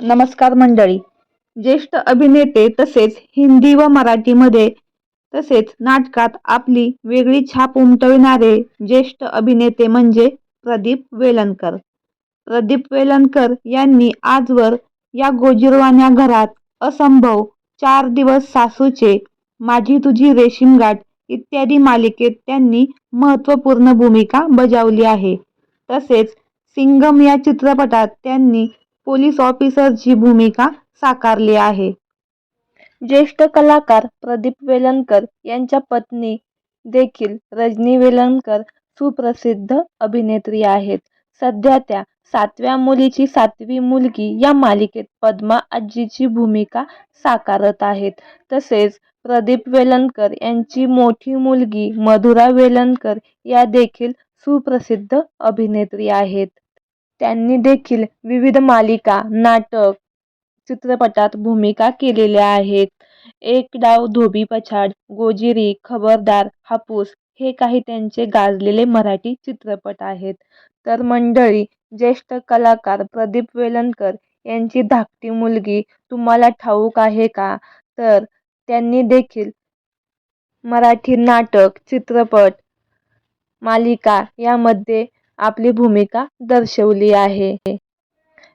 नमस्कार मंडळी. ज्येष्ठ अभिनेते तसेच हिंदी व मराठीमध्ये तसेच नाटकात आपली वेगळी छाप उमटविणारे ज्येष्ठ अभिनेते म्हणजे प्रदीप वेलणकर. प्रदीप वेलणकर यांनी आजवर या गोजीरवाण्या घरात असंभव चार दिवस सासूचे माझी तुझी रेशीमगाठ इत्यादी मालिकेत त्यांनी महत्त्वपूर्ण भूमिका बजावली आहे. तसेच सिंगम या चित्रपटात त्यांनी पोलीस ऑफिसरची भूमिका साकारली आहे. ज्येष्ठ कलाकार प्रदीप वेलणकर यांच्या पत्नी देखील रजनी वेलणकर सुप्रसिद्ध अभिनेत्री आहेत. सध्या त्या सातव्या मुलीची सातवी मुलगी या मालिकेत पद्मा आजीची भूमिका साकारत आहेत. तसेच प्रदीप वेलणकर यांची मोठी मुलगी मधुरा वेलणकर या देखील सुप्रसिद्ध अभिनेत्री आहेत. त्यांनी देखील विविध मालिका नाटक चित्रपटात भूमिका केलेल्या आहेत. एक डाव धोबी पछाड गोजिरी खबरदार हापूस हे काही त्यांचे गाजलेले मराठी चित्रपट आहेत. तर मंडळी ज्येष्ठ कलाकार प्रदीप वेलणकर यांची धाकटी मुलगी तुम्हाला ठाऊक आहे का? तर त्यांनी देखील मराठी नाटक चित्रपट मालिका यामध्ये आपली भूमिका दर्शवली आहे.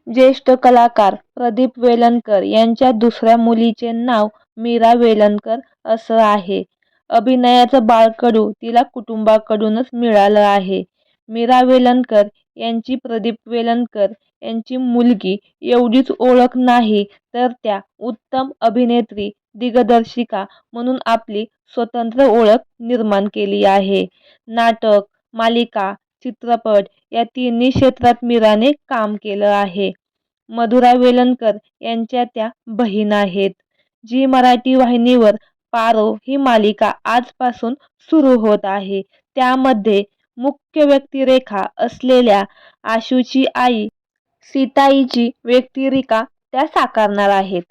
ज्येष्ठ कलाकार प्रदीप वेलणकर यांच्या दुसऱ्या मुलीचे नाव मीरा वेलणकर असं आहे. अभिनयाचं बाळकडू तिला कुटुंबाकडूनच मिळालं आहे. मीरा वेलणकर यांची प्रदीप वेलणकर यांची मुलगी एवढीच ओळख नाही तर त्या उत्तम अभिनेत्री दिग्दर्शिका म्हणून आपली स्वतंत्र ओळख निर्माण केली आहे. नाटक मालिका चित्रपट या तिन्ही क्षेत्रात मीराने काम केलं आहे. मधुरा वेलणकर यांच्या त्या बहीण आहेत. जी मराठी वाहिनीवर पारो ही मालिका आजपासून सुरू होत आहे. त्यामध्ये मुख्य व्यक्तिरेखा असलेल्या आशूची आई सीताईची व्यक्तिरेखा त्या साकारणार आहेत.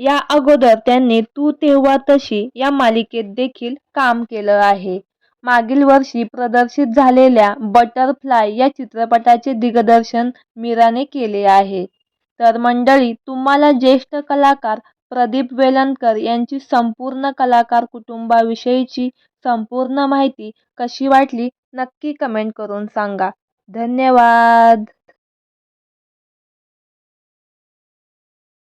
या अगोदर त्यांनी तू तेव्हा तशी या मालिकेत देखील काम केलं आहे. मागील वर्षी प्रदर्शित झालेल्या बटरफ्लाय या चित्रपटाचे दिग्दर्शन मीराने केले आहे. तर मंडळी तुम्हाला ज्येष्ठ कलाकार प्रदीप वेलणकर यांची संपूर्ण कलाकार कुटुंबाविषयीची संपूर्ण माहिती कशी वाटली नक्की कमेंट करून सांगा. धन्यवाद!